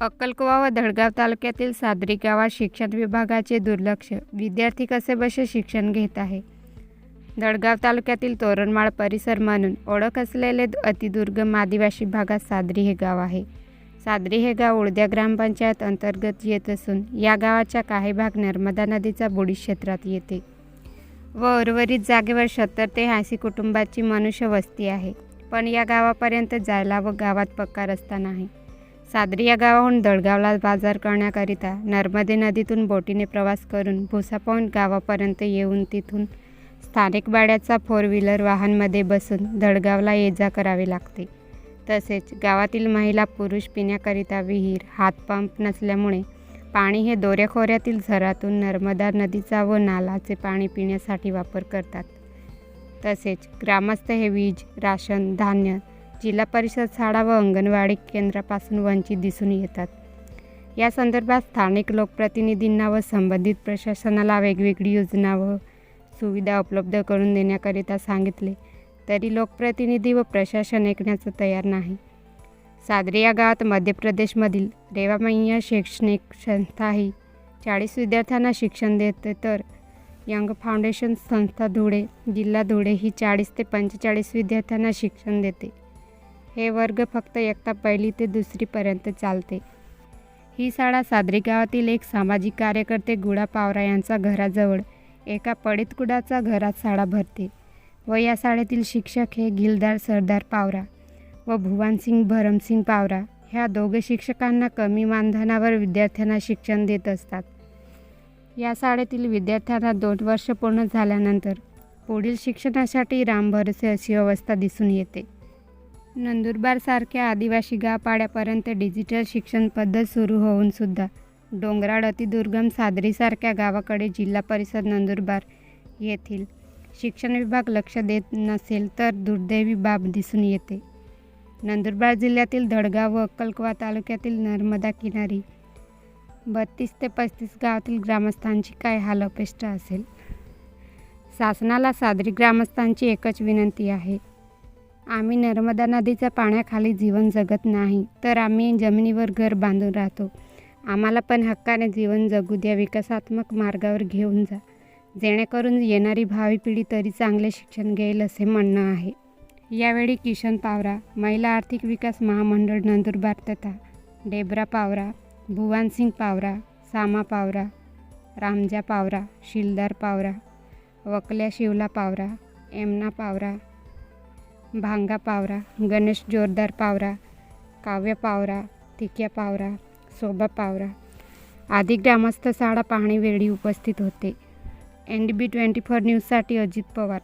अक्कलकुवा व धडगाव तालुक्यातील सादरी गावात शिक्षण विभागाचे दुर्लक्ष. विद्यार्थी कसे बसे शिक्षण घेत आहे? दडगाव तालुक्यातील तोरणमाळ परिसर म्हणून ओळख असलेले अतिदुर्गम आदिवासी भागात सादरी हे गाव आहे. सादरी हे गाव उळद्या ग्रामपंचायत अंतर्गत येत असून या गावाचा काही भाग नर्मदा नदीचा बुडी क्षेत्रात येते व उर्वरित जागेवर सत्तर ते ऐंशी कुटुंबाची मनुष्य वस्ती आहे. पण या गावापर्यंत जायला व गावात पक्का रस्ता नाही. सादरी या गावाहून दळगावला बाजार करण्याकरिता नर्मदे नदीतून बोटीने प्रवास करून भुसा पॉईंट गावापर्यंत येऊन तिथून स्थानिक बाड्याचा फोर व्हीलर वाहनमध्ये बसून दळगावला ये जा करावे लागते. तसेच गावातील महिला पुरुष पिण्याकरिता विहीर हातपंप नसल्यामुळे पाणी हे दोऱ्याखोऱ्यातील झरातून नर्मदा नदीचा व नालाचे पाणी पिण्यासाठी वापर करतात. तसेच ग्रामस्थ हे वीज राशन धान्य जिल्हा परिषद शाळा व अंगणवाडी केंद्रापासून वंचित दिसून येतात. या संदर्भात स्थानिक लोकप्रतिनिधींना व संबंधित प्रशासनाला वेगवेगळी योजना व सुविधा उपलब्ध करून देण्याकरिता सांगितले तरी लोकप्रतिनिधी व प्रशासन ऐकण्याचं तयार नाही. सादरी या गावात मध्य प्रदेशमधील रेवामय्या शैक्षणिक संस्थाही चाळीस विद्यार्थ्यांना शिक्षण देते तर यंग फाउंडेशन संस्था धुळे जिल्हा धुळे ही चाळीस ते पंचेचाळीस विद्यार्थ्यांना शिक्षण देते. हे वर्ग फक्त इयत्ता पहिली ते दुसरीपर्यंत चालते. ही शाळा सादरी गावातील एक सामाजिक कार्यकर्ते गुडा पावरा यांचा घराजवळ एका पडीत कुडाचा घरात शाळा भरते व या शाळेतील शिक्षक हे गिलदार सरदार पावरा व भुवानसिंग भरमसिंग पावरा ह्या दोघे शिक्षकांना कमी मानधनावर विद्यार्थ्यांना शिक्षण देत असतात. या शाळेतील विद्यार्थ्यांना दोन वर्ष पूर्ण झाल्यानंतर पुढील शिक्षणासाठी रामभरसे अशी अवस्था दिसून येते. नंदुरबारसारख्या आदिवासी गावपाड्यापर्यंत डिजिटल शिक्षण पद्धत सुरू होऊन सुद्धा डोंगराळ अतिदुर्गम सादरीसारख्या गावाकडे जिल्हा परिषद नंदुरबार येथील शिक्षण विभाग लक्ष देत नसेल तर दुर्दैवी बाब दिसून येते. नंदुरबार जिल्ह्यातील धडगाव व अक्कलकुवा तालुक्यातील नर्मदा किनारी बत्तीस ते पस्तीस गावातील ग्रामस्थांची काय हाल अपेष्ट असेल? शासनाला सादरी ग्रामस्थांची एकच विनंती आहे. आम्ही नर्मदा नदीच्या पाण्याखाली जीवन जगत नाही तर आम्ही जमिनीवर घर बांधून राहतो. आम्हाला पण हक्काने जीवन जगू द्या विकासात्मक मार्गावर घेऊन जा. जेणेकरून येणारी भावी पिढी तरी चांगले शिक्षण घेईल असे म्हणणं आहे. यावेळी किशन पावरा महिला आर्थिक विकास महामंडळ नंदुरबार तथा डेबरा पावरा भुवानसिंग पावरा सामा पावरा रामजा पावरा शिलदार पावरा वकल्या शिवला पावरा एमना पावरा भांगा पावरा गणेश जोरदार पावरा काव्य पावरा तिक्या पावरा शोभा पावरा. आदी ग्रामस्थ शाळा पाहणीवेळी उपस्थित होते. N D B twenty four न्यूजसाठी अजित पवार.